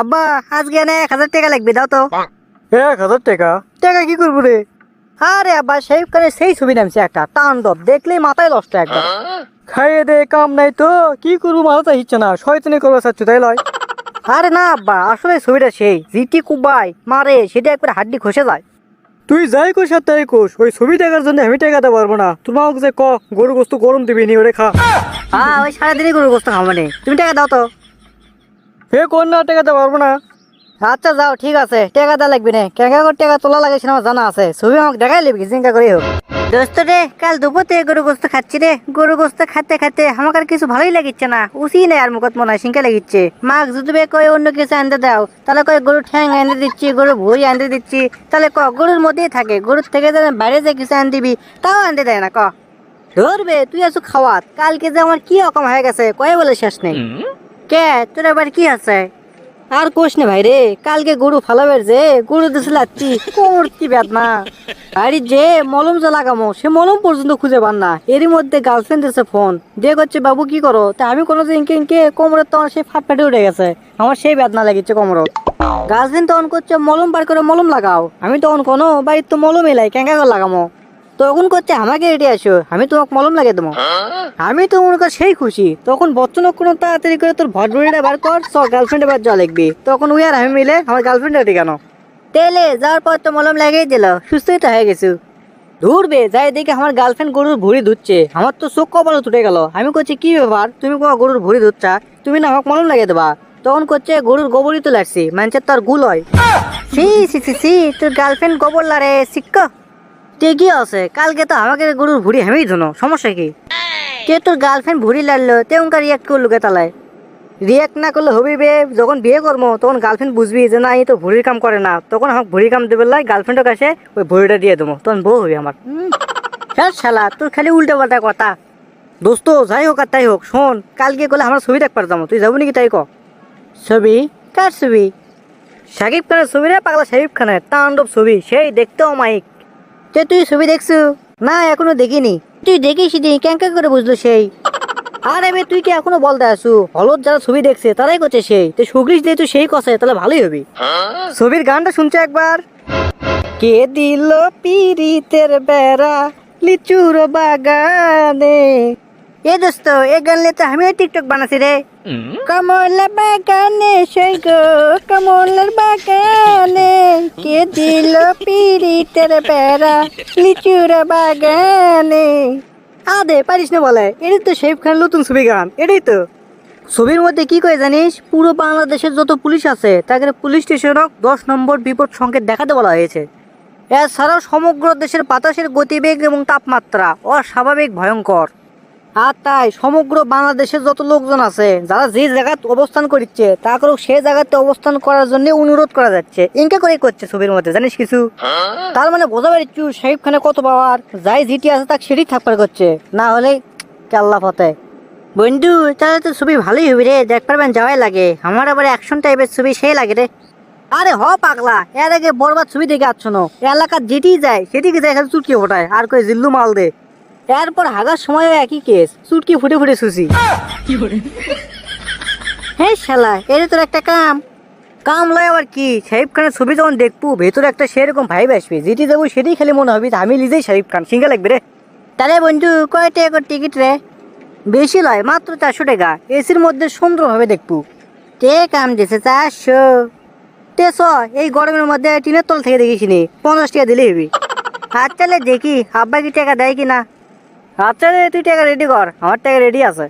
আব্বা আজকে এনে এক হাজার টাকা লাগবে দাও তো। এক হাজার টাকা? টাকা কি করব রে? আরে আব্বা সেই করে সেই ছবি নামছে একটা তাণ্ডব দেখলেই মাথায় নষ্ট একদম। খাইয়ে দে কাম নাই তো কি করব মাথাটা হিচ্ছে না শয়তানি করবে চাচ্ছ তাই লয়। আরে না আব্বা আসলে ছবিটা সেই জিটি কুবাই মারে সেটা একবার হাড্ডি খসে যায়। তুই যাই কোষ আর তাই কোষ ওই ছবি দেখার জন্য আমি টাকা দিতে পারব না। তোমার আমাকে যে ক গরু গোস্ত গরম দিবি নি ওরে খা। হ্যাঁ ওই সারাদিনই গরু গোস্ত খাব মানে তুমি টাকা দাও তো। হে কোন না টাকা দিতে পারব না? আচ্ছা যাও ঠিক আছে। টাকা দেওয়া লাগবে না। কেঙ্কা করে টাকা তোলা লাগে সেটা আমার জানা আছে। ছবি আমাকে দেখাই লিবি চিন্তা করে হোক। দোস্ত রে কাল দুপুরতে গরু গোস্ত খাচ্ছি রে। গরু গোস্ত খাতে খাতে আমাকে আর কিছু ভালোই লাগিচ্ছে না। উসি নেই আর মুখত মনে হয় সিঙ্কা লাগিচ্ছে। মাক যদি বে কয় অন্য কিছু আনতে দাও তাহলে কয় গরু ঠ্যাং আনতে দিচ্ছি গরু ভুঁড়ি আনতে দিচ্ছি। তাহলে ক গরুর মধ্যেই থাকে। গরুর থেকে যেন বাইরে যে কিছু আন দিবি তাও আনতে দেয় না ক। ধরবে তুই আছো খাওয়াত। কালকে যে আমার কি রকম হয়ে গেছে কয়ে বলে শেষ নেই। কে তোর এবার কি আছে? আর কোষ নে ভাই রে কালকে গরু ফালাবের যে গরু দিছে লাচ্ছি। কোমর কি বেদনা? আরে যে মলম যে লাগামো সে মলম পর্যন্ত খুঁজে পান না। এরই মধ্যে গার্লফ্রেন্ড দিছে ফোন দিয়ে করছে বাবু কি করো? তা আমি কোনো ইনকে ইনকে কোমরের তো আমার সেই ফাট ফাটে উঠে গেছে। আমার সেই বেদনা লাগিচ্ছে কোমর। গার্লফ্রেন্ড তখন করছে মলম বার করে মলম লাগাও। আমি তো তখন কোনো বাড়ির তো মলম এলাই কেঙ্কা করে লাগামো? তখন করছে আমাকে রেডি আসো আমি তোমাকে মলম লাগিয়ে দেবো। আমি তো মনে কর সেই খুশি। তখন বচ্চন কোনো তাড়াতাড়ি করে তোর ভটভরিটা বার কর সব গার্লফ্রেন্ডে বার যা লিখবি তখন উই আর আমি মিলে আমার গার্লফ্রেন্ড রেডি কেন? তেলে যাওয়ার পর তো মলম লাগিয়ে দিল সুস্থই তো হয়ে গেছু। ধুরবে যাই দেখে আমার গার্লফ্রেন্ড গরুর ভুড়ি ধুচ্ছে। আমার তো চোখ কপালে তুটে গেল। আমি করছি কি ব্যাপার? তুমি কোনো গরুর ভুড়ি ধুচ্ছা? তুমি না আমাকে মলম লাগিয়ে দেবা? তখন করছে গরুর গোবরই তো লাগছি মানুষের তো আর গুল হয়। সি সি সি সি তোর গার্লফ্রেন্ড গোবর লারে শিক্ষ ঠিকই আছে কালকে তো আমাকে গরুর ভুড়ি হেমেই ধুনো সমস্যা কি? কে তোর গার্লফ্রেন্ড ভুড়ি লাড়লো তেমনকার রিয়াক্ট করল কে তালায়। রিয়াক্ট না করলে হবি বে যখন বিয়ে করব তখন গার্লফ্রেন্ড বুঝবি যে না এই তো ভুড়ির কাম করে না। তখন আমাকে ভুড়ির কাম দেবে লাই গার্লফ্রেন্ডের কাছে ওই ভুড়িটা দিয়ে দেবো তখন বউ হবি আমার। হ্যাঁ শালা তোর খালি উল্টো পাল্টা কথা। দোস্ত যাই হোক আর তাই হোক শোন কালকে করলে আমার ছবি দেখবার যাব তুই যাব নাকি তাই ক? ছবি? কার ছবি? সাকিব খানের ছবি রে পাগলা সাকিব খানের তাণ্ডব ছবি সেই দেখতেও মাইক। তে তুই ছবি দেখছু? না, এখনও দেখিনি। তুই দেখিস নি ক্যাং করে বুঝলো সেই। আর আমি তুই কি এখনও বলতে আসু? হলদ যারা ছবি দেখছে, তারাই করছে সেই। তুই সুগ্রিস দিয়ে তুই সেই কষে তাহলে ভালোই হবি। ছবির গানটা শুনছে একবার? কে দিল পিরিতের বেড়া লিচুর বাগানে? এ দোস্ত এ গান তো আমিও টিকটক বানাছি রে। কমল বাগানে সেই গো কমলের বাগানে কে দিল পিরিতের বেড়া লিচুর বাগানে? আদে পারিস না বলে এটাই তো শেফ খান নতুন ছবি গান এটাই তো। ছবির মধ্যে কি কয় জানিস পুরো বাংলাদেশের যত পুলিশ আছে তাকে পুলিশ স্টেশনক দশ নম্বর বিপদ সংকেত দেখাতে বলা হয়েছে। এছাড়াও সমগ্র দেশের বাতাসের গতিবেগ এবং তাপমাত্রা অস্বাভাবিক ভয়ঙ্কর। আর তাই সমগ্র বাংলাদেশের যত লোকজন আছে যারা যে জায়গাতে অবস্থান করছে তা করে সে জায়গাতে অবস্থান করার জন্য অনুরোধ করা যাচ্ছে। ইনকে করে করছে ছবির মধ্যে জানিস কিছু? তার মানে বোঝা পারছু শাহিব খানে কত পাওয়ার যাই জিটি আছে তাকে সেটি থাকবার করছে। না হলে কেল্লা ফতে। বন্ধু তাহলে তো ছবি ভালোই হবে রে দেখ পারবেন যাওয়াই লাগে। আমার আবার অ্যাকশন টাইপের ছবি সেই লাগে রে। আরে হ পাগলা এর আগে বরবাদ ছবি দেখে আসছ না। এলাকার যেটি যায় সেটিকে যায় চুটকি ফোটায় আর কই জিল্লু মাল দে। এরপর হাগার সময়ও একই কেস চুটকি ফুটে ফুটে শুষি হ্যাঁ শালা এটা তোর একটা কাম। কাম লয় আবার কি? শাহিব খানের ছবি যখন দেখব, ভেতরে একটা সেরকম ভাইব আসবে। যেটি যাব সেটাই খালি মনে হবে আমি নিজেই শাহিব খান। সিঙ্গা লাগবে রে। তাহলে বন্ধু, কয় টাকা টিকিট রে? বেশি লয়, মাত্র চারশো টাকা। এসির মধ্যে সুন্দরভাবে দেখব। কে কাম দিছে? চারশো। তে চ, এই গরমের মধ্যে টিনের তল থেকে দেখিস নি পঞ্চাশ টাকা দিলে হবি। আচ্ছা লে দেখি, আব্বা কি টাকা দেয় কি না আচ্ছা তুই টাকা রেডি কর আমার টাকা রেডি আছে।